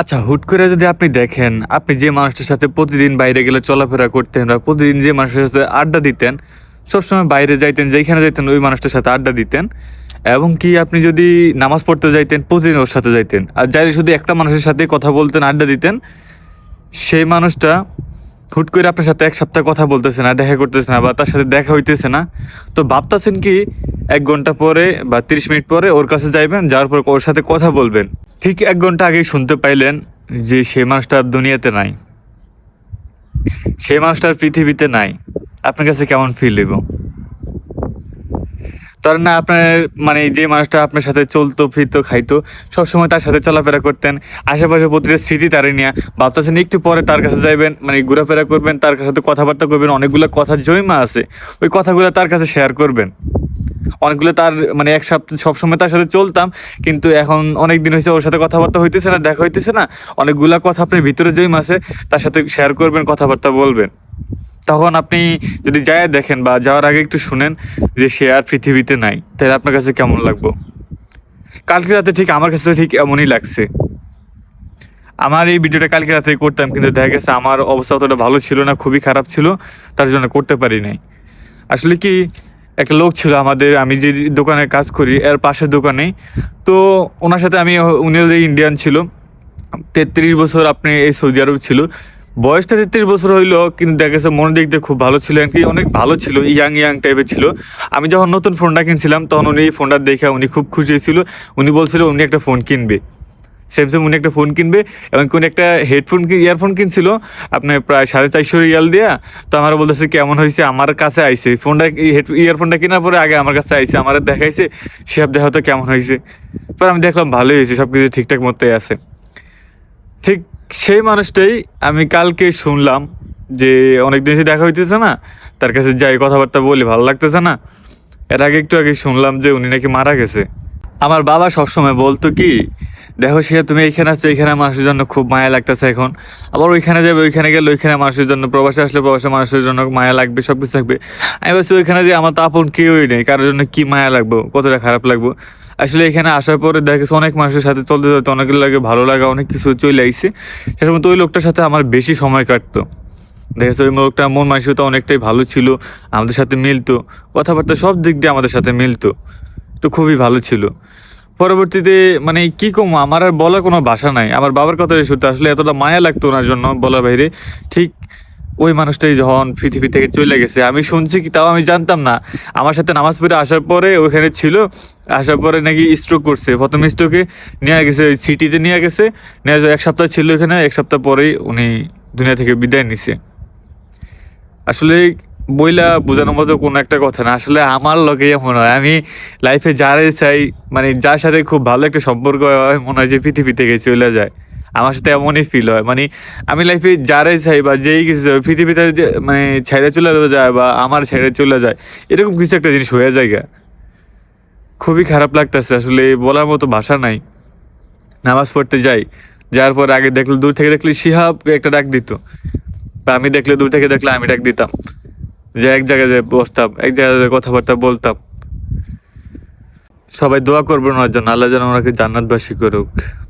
আচ্ছা হুট করে যদি আপনি দেখেন, আপনি যে মানুষটার সাথে প্রতিদিন বাইরে গেলে চলাফেরা করতেন বা প্রতিদিন যে মানুষের সাথে আড্ডা দিতেন, সবসময় বাইরে যাইতেন যেখানে যাইতেন, ওই মানুষটার সাথে আড্ডা দিতেন। এবং কি আপনি যদি নামাজ পড়তে যাইতেন, প্রতিদিন ওর সাথে যাইতেন। আর যাই শুধু একটা মানুষের সাথে কথা বলতেন, আড্ডা দিতেন, সেই মানুষটা হুট করে আপনার সাথে এক সপ্তাহ কথা বলতেছে না, দেখা করতেছে না বা তার সাথে দেখা হইতেছে না। তো ভাবতেছেন কি এক ঘণ্টা পরে বা তিরিশ মিনিট পরে ওর কাছে যাইবেন, যাওয়ার পর ওর সাথে কথা বলবেন। ঠিক এক ঘণ্টা আগেই শুনতে পাইলেন যে সেই মানুষটা আর দুনিয়াতে নাই। সেই মানুষটা আর পৃথিবীতে নাই। আপনার কাছে কেমন ফিল হইব? তার না, আপনার মানে যে মানুষটা আপনার সাথে চলতো, ফিরতো, খাইতো, সবসময় তার সাথে চলাফেরা করতেন। আশেপাশে প্রতিটা স্মৃতি তারে নিয়ে। ভাবতেছেন একটু পরে তার কাছে যাইবেন মানে ঘোরাফেরা করবেন, তার সাথে কথাবার্তা করবেন, অনেকগুলো কথা জয়মা আছে। ওই কথাগুলো তার কাছে শেয়ার করবেন। অনেকগুলো তার মানে এক সপ্তাহ সবসময় তার সাথে চলতাম, কিন্তু এখন অনেক দিন হয়েছে ওর সাথে কথাবার্তা হইতেছে না, দেখা হইতেছে না। অনেকগুলা কথা আপনার ভিতরে জয়ম আছে, তার সাথে শেয়ার করবেন, কথাবার্তা বলবেন। তখন আপনি যদি যায় দেখেন বা যাওয়ার আগে একটু শুনেন যে সে আর পৃথিবীতে নাই, তাহলে আপনার কাছে কেমন লাগবো? কালকে রাতে ঠিক আমার কাছে ঠিক এমনই লাগছে। আমার এই ভিডিওটা কালকে রাতে করতাম, কিন্তু দেখা গেছে আমার অবস্থা অতটা ভালো ছিল না, খুবই খারাপ ছিল, তার জন্য করতে পারি নাই। আসলে কি একটা লোক ছিল আমাদের, আমি যে দোকানে কাজ করি, এর পাশের দোকানে তো ওনার সাথে আমি, উনি ইন্ডিয়ান ছিল। তেত্রিশ বছর আপনি এই সৌদি আরব ছিল। বয়সটা তেত্রিশ বছর হইল, কিন্তু দেখা গেছে দিক দিয়ে খুব ভালো ছিল কি অনেক ভালো ছিল ইয়াং ইয়াং টাইপের ছিল। আমি যখন নতুন ফোনটা কিনছিলাম, তখন উনি এই ফোনটা দেখে উনি খুব খুশি হয়েছিল। উনি বলছিল, উনি একটা ফোন কিনবে। স্যামসাং উনি একটা ফোন কিনবে এবং কোন একটা হেডফোন ইয়ারফোন কিনছিল, আপনার প্রায় সাড়ে চারশো রিয়াল দিয়া। তো আমার বলতেছে, কেমন হয়েছে? আমার কাছে আইছে। ফোনটা ইয়ারফোনটা কেনার পরে আগে আমার কাছে আইছে, আমার দেখাইছে সে দেখা তো কেমন হয়েছে। পর আমি দেখলাম ভালোই হয়েছে সব কিছু ঠিকঠাক মতোই আছে। ঠিক সেই মানুষটাই আমি কালকে শুনলাম যে অনেক দিন এসে দেখা হইতেছে না, তার কাছে যাই কথাবার্তা বলি, ভালো লাগতেছে না। এর আগে একটু আগে শুনলাম যে উনি নাকি মারা গেছে। আমার বাবা সবসময় বলতো কি দেখো সে তুমি এইখানে আসছো, এইখানে মানুষের জন্য খুব মায়া লাগতেছে এখন। আবার ওইখানে যাবে, ওইখানে গেলে ওইখানে মানুষের জন্য, প্রবাসে আসলে প্রবাসে মানুষের জন্য মায়া লাগবে সব কিছু থাকবে। আমি বলছি ওইখানে যে আমার তো আপন কেউই নেই, কারোর জন্য কি মায়া লাগবো, কতটা খারাপ লাগবো। আসলে এখানে আসার পরে দেখা গেছে অনেক মানুষের সাথে চলতে চলতে অনেক লাগে ভালো লাগা, অনেক কিছু চলে আইছে। সে সময় তো ওই লোকটার সাথে আমার বেশি সময় কাটতো। দেখা যাচ্ছে ওই লোকটা মন মানসিকতা অনেকটাই ভালো ছিল, আমাদের সাথে মিলতো, কথাবার্তা সব দিক দিয়ে আমাদের সাথে মিলতো। তো খুবই ভালো ছিল। পরবর্তীতে মানে কি কম, আমার আর বলার কোনো ভাষা নাই। আমার বাবার কথা শুনতে আসলে এতটা মায়া লাগতো ওনার জন্য বলার বাইরে। ঠিক ওই মানুষটাই যখন পৃথিবী থেকে চলে গেছে। আমি শুনছি কি তাও আমি জানতাম না। আমার সাথে নামাজ পড়ে আসার পরে ওখানে ছিল, আসার পরে নাকি স্ট্রোক করছে। প্রথম স্ট্রোকে নিয়ে গেছে ওই সিটিতে নিয়ে গেছে। নিয়ে এক সপ্তাহ ছিল এখানে এক সপ্তাহ পরেই উনি দুনিয়া থেকে বিদায় নিছে। আসলে বইলা বোঝানোর মতো কোনো একটা কথা না। আসলে আমার লগে মনে হয় আমি লাইফে যারে চাই মানে যার সাথে খুব ভালো একটা সম্পর্ক হয় মনে হয় যে পৃথিবী থেকে চলে যায়। আমার সাথে এমনই ফিল হয়। মানে আমি লাইফে যারাই চাই বা যেই কিছু চাই, পৃথিবীতে মানে ছেড়ে চলে যায় বা আমার ছেড়ে চলে যায় এরকম কিছু একটা জিনিস হয়ে যায়। খুবই খারাপ লাগতেছে। আসলে বলার মতো ভাষা নাই। নামাজ পড়তে যাই যার পর আগে দেখলে দূর থেকে দেখলে শিহাব একটা ডাক দিত। বা আমি দেখলে দূর থেকে দেখলে আমি ডাক দিতাম। যে এক জায়গায় যে বসতাম, এক জায়গায় কথাবার্তা বলতাম। সবাই দোয়া করবেন ওনার জন্য, আল্লাহ যেন ওনাকে জান্নাতবাসী করুক।